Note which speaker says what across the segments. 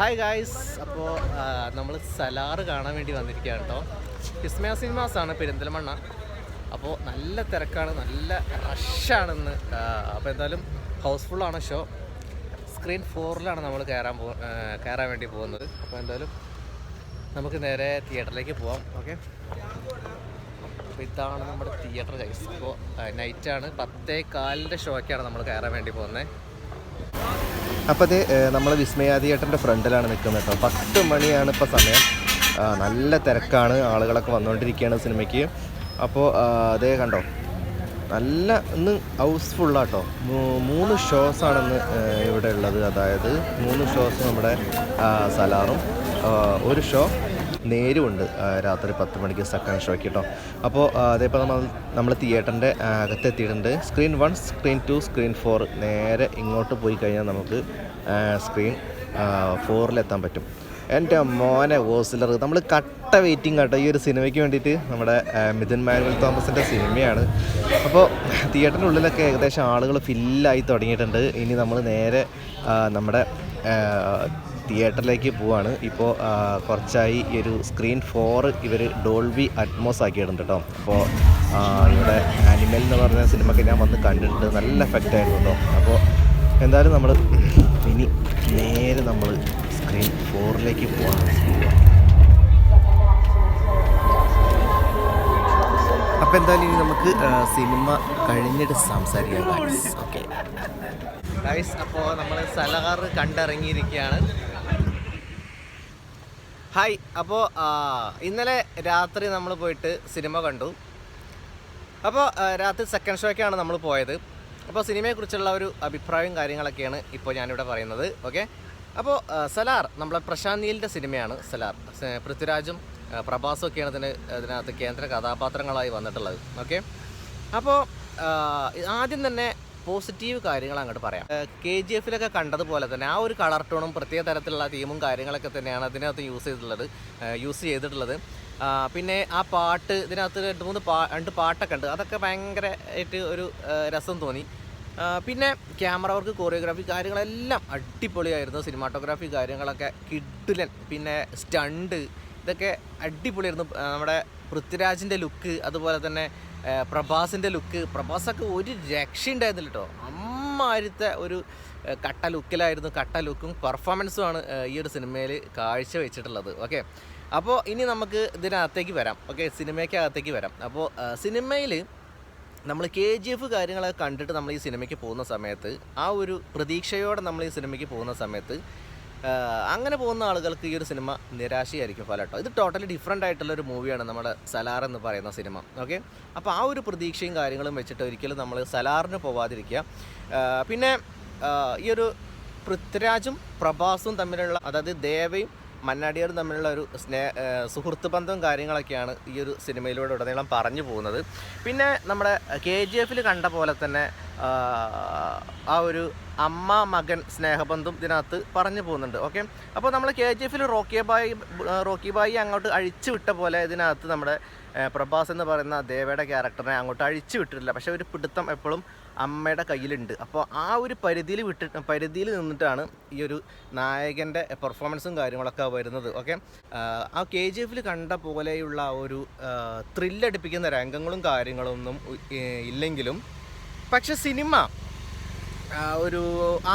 Speaker 1: Hi guys അപ്പോൾ നമ്മൾ സലാറ് കാണാൻ വേണ്ടി വന്നിരിക്കുകയാണ് കേട്ടോ കിസ്മയ സിനിമാസ് ആണ് പെരിന്തൽമണ്ണ. അപ്പോൾ നല്ല തിരക്കാണ് നല്ല റഷാണെന്ന് അപ്പോൾ എന്തായാലും ഹൗസ്ഫുള്ളാണ് ഷോ സ്ക്രീൻ ഫോറിലാണ് നമ്മൾ കയറാൻ പോ കയറാൻ വേണ്ടി പോകുന്നത്. അപ്പോൾ എന്തായാലും നമുക്ക് നേരെ തിയേറ്ററിലേക്ക് പോവാം ഓക്കെ അപ്പോൾ ഇതാണ് നമ്മുടെ തിയേറ്റർ ഗൈസ് അപ്പോൾ നൈറ്റാണ് പത്തേ കാലിന്റെ ഷോയ്ക്കാണ് നമ്മൾ കയറാൻ വേണ്ടി പോകുന്നത്
Speaker 2: അപ്പോൾ അത് നമ്മൾ വിസ്മയ തിയേറ്ററിന്റെ ഫ്രണ്ടിലാണ് നിൽക്കുന്നത് കേട്ടോ. പത്ത് മണിയാണ് ഇപ്പോൾ സമയം. നല്ല തിരക്കാണ്. ആളുകളൊക്കെ വന്നുകൊണ്ടിരിക്കുകയാണ് സിനിമയ്ക്ക്. അപ്പോൾ അതേ കണ്ടോ? നല്ല ഇന്ന് ഹൗസ്ഫുള്ളാട്ടോ മൂന്ന് ഷോസാണെന്ന് ഇവിടെ ഉള്ളത്. അതായത് മൂന്ന് ഷോസ് നമ്മുടെ സലാറും. ഒരു ഷോ നേരുമുണ്ട് രാത്രി പത്ത് മണിക്ക് സെക്കൻഡ് ഷോയ്ക്ക് കേട്ടോ അപ്പോൾ അതേപോലെ നമ്മൾ നമ്മൾ തിയേറ്ററിന്റെ അകത്തെത്തിയിട്ടുണ്ട്. Screen one screen two screen four നേരെ ഇങ്ങോട്ട് പോയി കഴിഞ്ഞാൽ നമുക്ക് സ്ക്രീൻ ഫോറിലെത്താൻ പറ്റും. എന്റെ മോനെ ഓസിലർ നമ്മൾ കട്ട വെയിറ്റിംഗ് കേട്ടോ ഈ ഒരു സിനിമയ്ക്ക് വേണ്ടിയിട്ട്. നമ്മുടെ മിഥുൻ മാനുവൽ തോമസിന്റെ സിനിമയാണ്. അപ്പോൾ തിയേറ്ററിന്റെ ഉള്ളിലൊക്കെ ഏകദേശം ആളുകൾ ഫില്ലായി തുടങ്ങിയിട്ടുണ്ട്. ഇനി നമ്മൾ നേരെ നമ്മുടെ തിയേറ്ററിലേക്ക് പോവാണ്. ഇപ്പോൾ കുറച്ചായി ഈ ഒരു സ്ക്രീൻ ഫോർ ഇവർ ഡോൾവി അറ്റ്മോസ് ആക്കിയിട്ടുണ്ട് കേട്ടോ അപ്പോൾ ഇവിടെ ആനിമൽ എന്ന് പറഞ്ഞ സിനിമയ്ക്ക് ഞാൻ വന്ന് കണ്ടിട്ടുണ്ട്. നല്ല എഫക്റ്റ് ആയിരുന്നു കേട്ടോ അപ്പോൾ എന്തായാലും നമ്മൾ ഇനി നേരെ നമ്മൾ സ്ക്രീൻ ഫോറിലേക്ക് പോവാണ്. അപ്പോൾ എന്തായാലും ഇനി നമുക്ക് സിനിമ കഴിഞ്ഞിട്ട് സംസാരിക്കാം ഓക്കെ.
Speaker 1: ഗൈസ് അപ്പോൾ നമ്മൾ സലഹാർ കണ്ടിറങ്ങിയിരിക്കുകയാണ്. ഹായ് അപ്പോൾ ഇന്നലെ രാത്രി നമ്മൾ പോയിട്ട് സിനിമ കണ്ടു. അപ്പോൾ രാത്രി സെക്കൻഡ് ഷോയ്ക്കാണ് നമ്മൾ പോയത്. അപ്പോൾ സിനിമയെക്കുറിച്ചുള്ള ഒരു അഭിപ്രായവും കാര്യങ്ങളൊക്കെയാണ് ഇപ്പോൾ ഞാനിവിടെ പറയുന്നത് ഓക്കെ? അപ്പോൾ സലാർ നമ്മളെ പ്രശാന്ത് നീലിന്റെ സിനിമയാണ് സലാർ. പൃഥ്വിരാജും പ്രഭാസും ഒക്കെയാണ് ഇതിന് ഇതിനകത്ത് കേന്ദ്ര കഥാപാത്രങ്ങളായി വന്നിട്ടുള്ളത് ഓക്കെ? അപ്പോൾ ആദ്യം തന്നെ പോസിറ്റീവ് കാര്യങ്ങൾ അങ്ങോട്ട് പറയാം. കെ ജി എഫിലൊക്കെ കണ്ടതുപോലെ തന്നെ ആ ഒരു കളർ ടോണും പ്രത്യേക തരത്തിലുള്ള തീമും കാര്യങ്ങളൊക്കെ തന്നെയാണ് അതിനകത്ത് യൂസ് ചെയ്തിട്ടുള്ളത്. യൂസ് ചെയ്തിട്ടുള്ളത്. പിന്നെ ആ പാട്ട് ഇതിനകത്ത് രണ്ട് മൂന്ന് പാ രണ്ട് പാട്ടൊക്കെ ഉണ്ട്. അതൊക്കെ ഭയങ്കരമായിട്ട് ഒരു രസം തോന്നി. പിന്നെ ക്യാമറ വർക്ക് കോറിയോഗ്രാഫി കാര്യങ്ങളെല്ലാം അടിപൊളിയായിരുന്നു. സിനിമാറ്റോഗ്രാഫി കാര്യങ്ങളൊക്കെ കിഡിലൻ പിന്നെ സ്റ്റണ്ട് ഇതൊക്കെ അടിപൊളിയായിരുന്നു. നമ്മുടെ പൃഥ്വിരാജിന്റെ ലുക്ക് അതുപോലെ തന്നെ പ്രഭാസിന്റെ ലുക്ക്. പ്രഭാസൊക്കെ ഒരു രക്ഷയുണ്ടായിരുന്നില്ല കേട്ടോ അമ്മാരിത്തെ ഒരു കട്ട ലുക്കിലായിരുന്നു കട്ട ലുക്കും പെർഫോമൻസുമാണ് ഈ ഒരു സിനിമയിൽ കാഴ്ച വെച്ചിട്ടുള്ളത്. ഓക്കെ? അപ്പോൾ ഇനി നമുക്ക് ഇതിനകത്തേക്ക് വരാം. ഓക്കെ? സിനിമയ്ക്കകത്തേക്ക് വരാം. അപ്പോൾ സിനിമയിൽ നമ്മൾ കെ ജി എഫ് കാര്യങ്ങളൊക്കെ കണ്ടിട്ട് നമ്മൾ ഈ സിനിമയ്ക്ക് പോകുന്ന സമയത്ത് ആ ഒരു പ്രതീക്ഷയോടെ നമ്മൾ ഈ സിനിമയ്ക്ക് പോകുന്ന സമയത്ത് അങ്ങനെ പോകുന്ന ആളുകൾക്ക് ഈ ഒരു സിനിമ നിരാശയായിരിക്കും ഫലം കേട്ടോ ഇത് ടോട്ടലി ഡിഫറെന്റ് ആയിട്ടുള്ള ഒരു മൂവിയാണ് നമ്മുടെ സലാർ എന്ന് പറയുന്ന സിനിമ. ഓക്കെ അപ്പോൾ ആ ഒരു പ്രതീക്ഷയും കാര്യങ്ങളും വെച്ചിട്ട് ഒരിക്കലും നമ്മൾ സലാറിന് പോവാതിരിക്കുക. പിന്നെ ഈ ഒരു പൃഥ്വിരാജും പ്രഭാസും തമ്മിലുള്ള അതായത് ദേവയും മന്നാടിയാറും തമ്മിലുള്ള ഒരു സ്നേഹ സുഹൃത്ത് ബന്ധവും കാര്യങ്ങളൊക്കെയാണ് ഈ ഒരു സിനിമയിലൂടെ ഉടനീളം പറഞ്ഞു പോകുന്നത്. പിന്നെ നമ്മുടെ കെ ജി എഫിൽ കണ്ട പോലെ തന്നെ ആ, ആ ഒരു അമ്മ മകൻ സ്നേഹബന്ധം ഇതിനകത്ത് പറഞ്ഞു പോകുന്നുണ്ട്. ഓക്കെ? അപ്പോൾ നമ്മൾ കെ ജി എഫിൽ റോക്കി ബായി റോക്കി ബായി അങ്ങോട്ട് അഴിച്ചു വിട്ട പോലെ ഇതിനകത്ത് നമ്മുടെ പ്രഭാസ് എന്ന് പറയുന്ന ദേവയുടെ ക്യാരക്ടറിനെ അങ്ങോട്ട് അഴിച്ചു വിട്ടിട്ടില്ല. പക്ഷേ ഒരു പിടുത്തം എപ്പോഴും അമ്മയുടെ കയ്യിലുണ്ട്. അപ്പോൾ ആ ഒരു പരിധിയിൽ വിട്ടിട്ട് പരിധിയിൽ നിന്നിട്ടാണ് ഈ ഒരു നായകന്റെ പെർഫോമൻസും കാര്യങ്ങളൊക്കെ വരുന്നത്. ഓക്കെ ആ കെ ജി എഫിൽ കണ്ട പോലെയുള്ള ഒരു ത്രില്ലടിപ്പിക്കുന്ന രംഗങ്ങളും കാര്യങ്ങളൊന്നും ഇല്ലെങ്കിലും പക്ഷെ സിനിമ ഒരു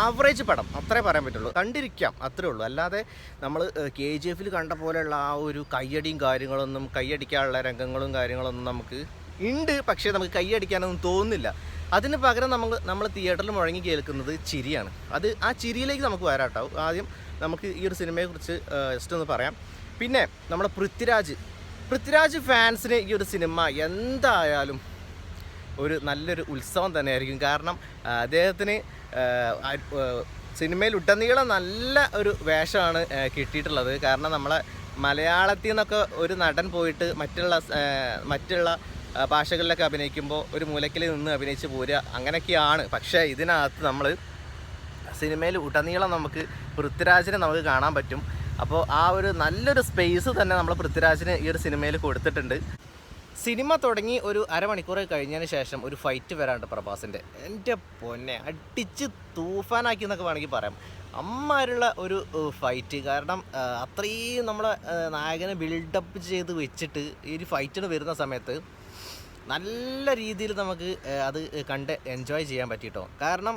Speaker 1: ആവറേജ് പടം അത്രേ പറയാൻ പറ്റുള്ളൂ. കണ്ടിരിക്കാം അത്രേ ഉള്ളൂ. അല്ലാതെ നമ്മൾ കെ ജി എഫിൽ കണ്ട പോലെയുള്ള ആ ഒരു കയ്യടിയും കാര്യങ്ങളൊന്നും കയ്യടിക്കാനുള്ള രംഗങ്ങളും കാര്യങ്ങളൊന്നും നമുക്ക് ഉണ്ട്. പക്ഷേ നമുക്ക് കൈയടിക്കാനൊന്നും തോന്നുന്നില്ല. അതിന് പകരം നമ്മൾ നമ്മൾ തിയേറ്ററിൽ മുഴങ്ങി കേൾക്കുന്നത് ചിരിയാണ്. അത് ആ ചിരിയിലേക്ക് നമുക്ക് വരാട്ടോ. ആദ്യം നമുക്ക് ഈ ഒരു സിനിമയെക്കുറിച്ച് ജസ്റ്റ് ഒന്ന് പറയാം. പിന്നെ നമ്മുടെ പൃഥ്വിരാജ്. പൃഥ്വിരാജ് ഫാൻസിന് ഈ ഒരു സിനിമ എന്തായാലും ഒരു നല്ലൊരു ഉത്സവം തന്നെയായിരിക്കും. കാരണം അദ്ദേഹത്തിന് സിനിമയിൽ ഉടനീളം നല്ല ഒരു വേഷമാണ് കിട്ടിയിട്ടുള്ളത്. കാരണം നമ്മളെ മലയാളത്തിൽ നിന്നൊക്കെ ഒരു നടൻ പോയിട്ട് മറ്റുള്ള മറ്റുള്ള ഭാഷകളിലൊക്കെ അഭിനയിക്കുമ്പോൾ ഒരു മൂലക്കിൽ നിന്ന് അഭിനയിച്ച് പോരുക അങ്ങനെയൊക്കെയാണ്. പക്ഷേ ഇതിനകത്ത് നമ്മൾ സിനിമയിൽ ഉടനീളം നമുക്ക് പൃഥ്വിരാജിനെ നമുക്ക് കാണാൻ പറ്റും. അപ്പോൾ ആ ഒരു നല്ലൊരു സ്പേസ് തന്നെ നമ്മൾ പൃഥ്വിരാജിന് ഈ ഒരു സിനിമയിൽ കൊടുത്തിട്ടുണ്ട്. സിനിമ തുടങ്ങി ഒരു അരമണിക്കൂർ കഴിഞ്ഞതിന് ശേഷം ഒരു ഫൈറ്റ് വരാണ്ട് പ്രഭാസിന്റെ എന്റെ പൊന്നെ അടിച്ച് തൂഫാനാക്കി എന്നൊക്കെ വേണമെങ്കിൽ പറയാം. അമ്മാരുള്ള ഒരു ഫൈറ്റ് കാരണം അത്രയും നമ്മളെ നായകനെ ബിൽഡപ്പ് ചെയ്ത് വെച്ചിട്ട് ഈ ഒരു ഫൈറ്റിന് വരുന്ന സമയത്ത് നല്ല രീതിയിൽ നമുക്ക് അത് കണ്ട് എൻജോയ് ചെയ്യാൻ പറ്റിയിട്ടോ? കാരണം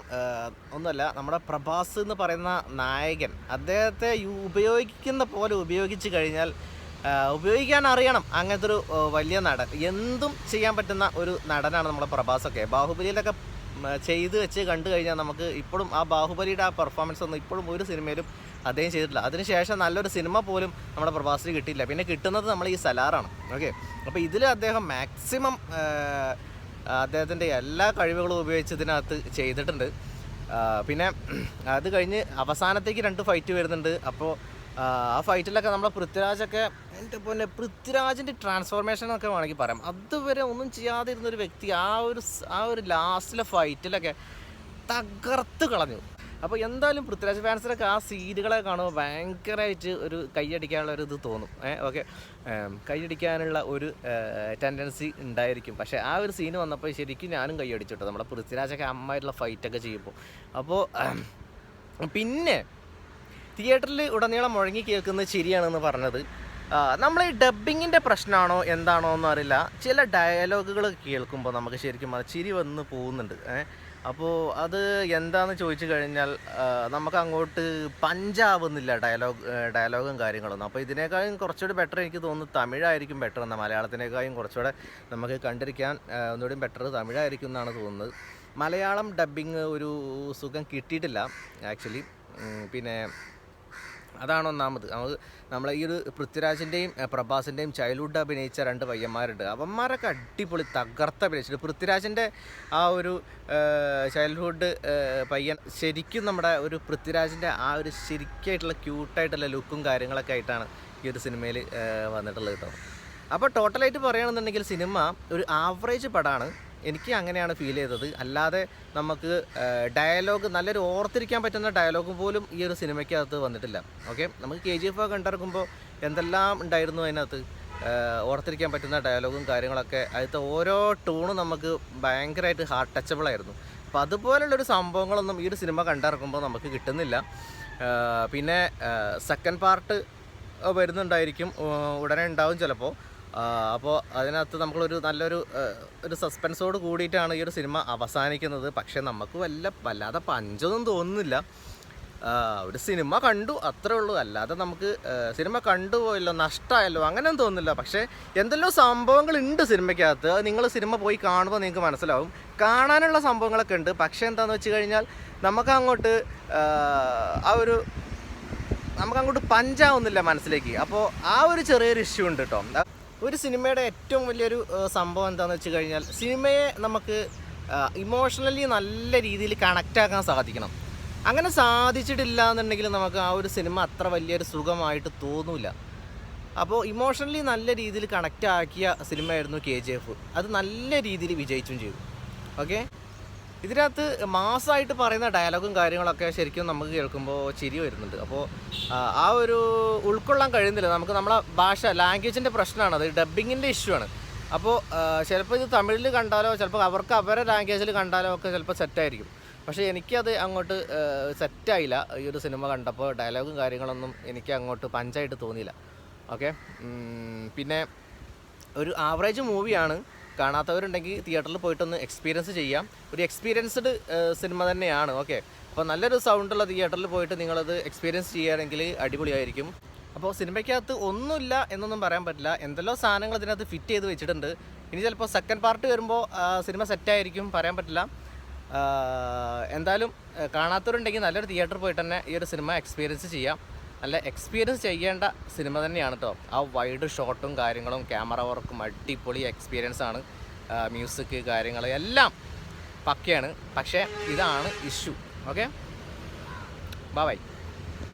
Speaker 1: ഒന്നുമല്ല നമ്മുടെ പ്രഭാസ് എന്ന് പറയുന്ന നായകൻ അദ്ദേഹത്തെ ഉപയോഗിക്കുന്ന പോലെ ഉപയോഗിച്ച് കഴിഞ്ഞാൽ ഉപയോഗിക്കാൻ അറിയണം അങ്ങനത്തെ ഒരു വലിയ നടൻ. എന്തും ചെയ്യാൻ പറ്റുന്ന ഒരു നടനാണ് നമ്മുടെ പ്രഭാസൊക്കെ. ബാഹുബലിയിലൊക്കെ ചെയ്ത് വെച്ച് കണ്ടു കഴിഞ്ഞാൽ നമുക്ക് ഇപ്പോഴും ആ ബാഹുബലിയുടെ ആ പെർഫോമൻസ് ഒന്നും ഇപ്പോഴും ഒരു സിനിമയിലും അദ്ദേഹം ചെയ്തിട്ടില്ല. അതിനുശേഷം നല്ലൊരു സിനിമ പോലും നമ്മുടെ പ്രഭാസിന് കിട്ടിയില്ല. പിന്നെ കിട്ടുന്നത് നമ്മൾ ഈ സലാറാണ്. ഓക്കെ അപ്പോൾ ഇതിൽ അദ്ദേഹം മാക്സിമം അദ്ദേഹത്തിന്റെ എല്ലാ കഴിവുകളും ഉപയോഗിച്ച് ഇതിനകത്ത് ചെയ്തിട്ടുണ്ട്. പിന്നെ അത് കഴിഞ്ഞ് അവസാനത്തേക്ക് രണ്ട് ഫൈറ്റ് വരുന്നുണ്ട്. അപ്പോൾ ആ ഫൈറ്റിലൊക്കെ നമ്മളെ പൃഥ്വിരാജൊക്കെ എന്റെ പോലെ പൃഥ്വിരാജിന്റെ ട്രാൻസ്ഫോർമേഷൻ ഒക്കെ വേണമെങ്കിൽ പറയാം. അതുവരെ ഒന്നും ചെയ്യാതിരുന്നൊരു വ്യക്തി ആ ഒരു ആ ഒരു ലാസ്റ്റിലെ ഫൈറ്റിലൊക്കെ തകർത്ത് കളഞ്ഞു. അപ്പോൾ എന്തായാലും പൃഥ്വിരാജ് ഫാൻസിനൊക്കെ ആ സീനുകളെ കാണുമ്പോൾ ഭയങ്കരമായിട്ട് ഒരു കൈയടിക്കാനുള്ള ഒരു ഇത് തോന്നും. ഏഹ് ഓക്കെ. കൈയടിക്കാനുള്ള ഒരു ടെൻഡൻസി ഉണ്ടായിരിക്കും. പക്ഷേ ആ ഒരു സീന് വന്നപ്പോൾ ശരിക്കും ഞാനും കൈയടിച്ചിട്ടോ. നമ്മുടെ പൃഥ്വിരാജൊക്കെ അമ്മായിട്ടുള്ള ഫൈറ്റൊക്കെ ചെയ്യുമ്പോൾ അപ്പോൾ പിന്നെ തിയേറ്ററിൽ ഉടനീളം മുഴങ്ങി കേൾക്കുന്നത് ശരിയാണെന്ന് പറഞ്ഞത്. നമ്മൾ ഈ ഡബ്ബിങ്ങിന്റെ പ്രശ്നമാണോ എന്താണോ എന്ന് അറിയില്ല. ചില ഡയലോഗുകൾ കേൾക്കുമ്പോൾ നമുക്ക് ശരിക്കും ചിരി വന്ന് പോകുന്നുണ്ട്. ഏ അപ്പോൾ അത് എന്താന്ന് ചോദിച്ചു കഴിഞ്ഞാൽ നമുക്ക് അങ്ങോട്ട് പഞ്ചാവുന്നില്ല ഡയലോഗ് ഡയലോഗും കാര്യങ്ങളൊന്നും. അപ്പോൾ ഇതിനേക്കാളും കുറച്ചുകൂടി ബെറ്റർ എനിക്ക് തോന്നുന്നു തമിഴായിരിക്കും ബെറ്റർ എന്നാൽ മലയാളത്തിനേക്കാളും കുറച്ചുകൂടെ നമുക്ക് കണ്ടിരിക്കാൻ ഒന്നുകൂടി ബെറ്റർ തമിഴായിരിക്കും എന്നാണ് തോന്നുന്നത്. മലയാളം ഡബ്ബിങ് ഒരു സുഖം കിട്ടിയിട്ടില്ല ആക്ച്വലി പിന്നെ അതാണ് ഒന്നാമത്. നമ്മളെ ഈ ഒരു പൃഥ്വിരാജിന്റെയും പ്രഭാസിന്റെയും ചൈൽഡ്ഹുഡ് അഭിനയിച്ച രണ്ട് പയ്യന്മാരുണ്ട്. അവന്മാരൊക്കെ അടിപൊളി തകർത്ത് അഭിനയിച്ചിട്ട് പൃഥ്വിരാജിന്റെ ആ ഒരു ചൈൽഡ്ഹുഡ് പയ്യൻ ശരിക്കും നമ്മുടെ ഒരു പൃഥ്വിരാജിന്റെ ആ ഒരു ശരിക്കായിട്ടുള്ള ക്യൂട്ടായിട്ടുള്ള ലുക്കും കാര്യങ്ങളൊക്കെ ആയിട്ടാണ് ഈ ഒരു സിനിമയിൽ വന്നിട്ടുള്ളത് കേട്ടോ. അപ്പോൾ ടോട്ടലായിട്ട് പറയുകയാണെന്നുണ്ടെങ്കിൽ സിനിമ ഒരു ആവറേജ് പടമാണ് എനിക്ക് അങ്ങനെയാണ് ഫീൽ ചെയ്തത്. അല്ലാതെ നമുക്ക് ഡയലോഗ് നല്ലൊരു ഓർത്തിരിക്കാൻ പറ്റുന്ന ഡയലോഗ് പോലും ഈ ഒരു സിനിമയ്ക്കകത്ത് വന്നിട്ടില്ല. ഓക്കെ നമുക്ക് കെ ജി എഫ് കണ്ടിറക്കുമ്പോൾ എന്തെല്ലാം ഉണ്ടായിരുന്നു അതിനകത്ത്? ഓർത്തിരിക്കാൻ പറ്റുന്ന ഡയലോഗും കാര്യങ്ങളൊക്കെ അതിലത്തെ ഓരോ ടൂണും നമുക്ക് ഭയങ്കരമായിട്ട് ഹാർട്ട് ടച്ചബിൾ ആയിരുന്നു. അപ്പോൾ അതുപോലുള്ളൊരു സംഭവങ്ങളൊന്നും ഈ ഒരു സിനിമ കണ്ടിറക്കുമ്പോൾ നമുക്ക് കിട്ടുന്നില്ല. പിന്നെ സെക്കൻഡ് പാർട്ട് വരുന്നുണ്ടായിരിക്കും ഉടനെ ഉണ്ടാവും ചിലപ്പോൾ അപ്പോൾ അതിനകത്ത് നമ്മളൊരു നല്ലൊരു ഒരു സസ്പെൻസോട് കൂടിയിട്ടാണ് ഈ ഒരു സിനിമ അവസാനിക്കുന്നത്. പക്ഷേ നമുക്ക് വല്ല വല്ലാതെ പഞ്ചൊന്നും തോന്നുന്നില്ല. ഒരു സിനിമ കണ്ടു അത്രേ ഉള്ളൂ. അല്ലാതെ നമുക്ക് സിനിമ കണ്ടുപോയല്ലോ നഷ്ടമായല്ലോ അങ്ങനെയൊന്നും തോന്നുന്നില്ല. പക്ഷേ എന്തെല്ലോ സംഭവങ്ങളുണ്ട് സിനിമയ്ക്കകത്ത് നിങ്ങൾ സിനിമ പോയി കാണുമ്പോൾ നിങ്ങൾക്ക് മനസ്സിലാവും. കാണാനുള്ള സംഭവങ്ങളൊക്കെ ഉണ്ട്. പക്ഷേ എന്താണെന്ന് വെച്ച് കഴിഞ്ഞാൽ നമുക്ക് അങ്ങോട്ട് ആ, ഒരു നമുക്ക് അങ്ങോട്ട് പഞ്ചാവുന്നില്ല മനസ്സിലേക്ക്. അപ്പോൾ ആ ഒരു ചെറിയൊരു ഇഷ്യൂ ഉണ്ട് കേട്ടോ ഒരു സിനിമയുടെ ഏറ്റവും വലിയൊരു സംഭവം എന്താണെന്ന് വെച്ച് കഴിഞ്ഞാൽ സിനിമയെ നമുക്ക് ഇമോഷണലി നല്ല രീതിയിൽ കണക്റ്റ് ആക്കാൻ സാധിക്കണം. അങ്ങനെ സാധിച്ചിട്ടില്ല എന്നുണ്ടെങ്കിൽ നമുക്ക് ആ ഒരു സിനിമ അത്ര വലിയൊരു സുഖമായിട്ട് തോന്നില്ല അപ്പോൾ ഇമോഷണലി നല്ല രീതിയിൽ കണക്റ്റ് ആക്കിയ സിനിമയായിരുന്നു കെ ജി എഫ് അത് നല്ല രീതിയിൽ വിജയിച്ചും ചെയ്തു. ഓക്കെ ഇതിനകത്ത് മാസമായിട്ട് പറയുന്ന ഡയലോഗും കാര്യങ്ങളൊക്കെ ശരിക്കും നമുക്ക് കേൾക്കുമ്പോൾ ചിരി വരുന്നുണ്ട്. അപ്പോൾ ആ ഒരു ഉൾക്കൊള്ളാൻ കഴിയുന്നില്ല. നമുക്ക് നമ്മളെ ഭാഷ ലാംഗ്വേജിന്റെ പ്രശ്നമാണ് അത് ഡബ്ബിങ്ങിന്റെ ഇഷ്യൂ ആണ്. അപ്പോൾ ചിലപ്പോൾ ഇത് തമിഴിൽ കണ്ടാലോ ചിലപ്പോൾ അവർക്ക് അവരുടെ ലാംഗ്വേജിൽ കണ്ടാലോ ഒക്കെ ചിലപ്പോൾ സെറ്റായിരിക്കും പക്ഷേ എനിക്കത് അങ്ങോട്ട് സെറ്റായില്ല ഈ ഒരു സിനിമ കണ്ടപ്പോൾ ഡയലോഗും കാര്യങ്ങളൊന്നും എനിക്ക് അങ്ങോട്ട് പഞ്ചായിട്ട് തോന്നിയില്ല. ഓക്കെ പിന്നെ ഒരു ആവറേജ് മൂവിയാണ് കാണാത്തവരുണ്ടെങ്കിൽ തിയേറ്ററിൽ പോയിട്ടൊന്ന് എക്സ്പീരിയൻസ് ചെയ്യാം. ഒരു എക്സ്പീരിയൻസ്ഡ് സിനിമ തന്നെയാണ്. ഓക്കെ. അപ്പോൾ നല്ലൊരു സൗണ്ടുള്ള തിയേറ്ററിൽ പോയിട്ട് നിങ്ങളത് എക്സ്പീരിയൻസ് ചെയ്യുകയാണെങ്കിൽ അടിപൊളിയായിരിക്കും. അപ്പോൾ സിനിമയ്ക്കകത്ത് ഒന്നുമില്ല എന്നൊന്നും പറയാൻ പറ്റില്ല. എന്തെല്ലോ സാധനങ്ങൾ ഇതിനകത്ത് ഫിറ്റ് ചെയ്ത് വെച്ചിട്ടുണ്ട്. ഇനി ചിലപ്പോൾ സെക്കൻഡ് പാർട്ട് വരുമ്പോൾ സിനിമ സെറ്റായിരിക്കും പറയാൻ പറ്റില്ല. എന്തായാലും കാണാത്തവരുണ്ടെങ്കിൽ നല്ലൊരു തിയേറ്ററിൽ പോയിട്ട് തന്നെ ഈ ഒരു സിനിമ എക്സ്പീരിയൻസ് ചെയ്യാം. നല്ല എക്സ്പീരിയൻസ് ചെയ്യേണ്ട സിനിമ തന്നെയാണ് കേട്ടോ ആ വൈഡ് ഷോട്ടും കാര്യങ്ങളും ക്യാമറ വർക്കും അടിപൊളി എക്സ്പീരിയൻസ് ആണ്. മ്യൂസിക് കാര്യങ്ങൾ എല്ലാം പക്കയാണ്. പക്ഷേ ഇതാണ് ഇഷ്യൂ ഓക്കെ ബൈ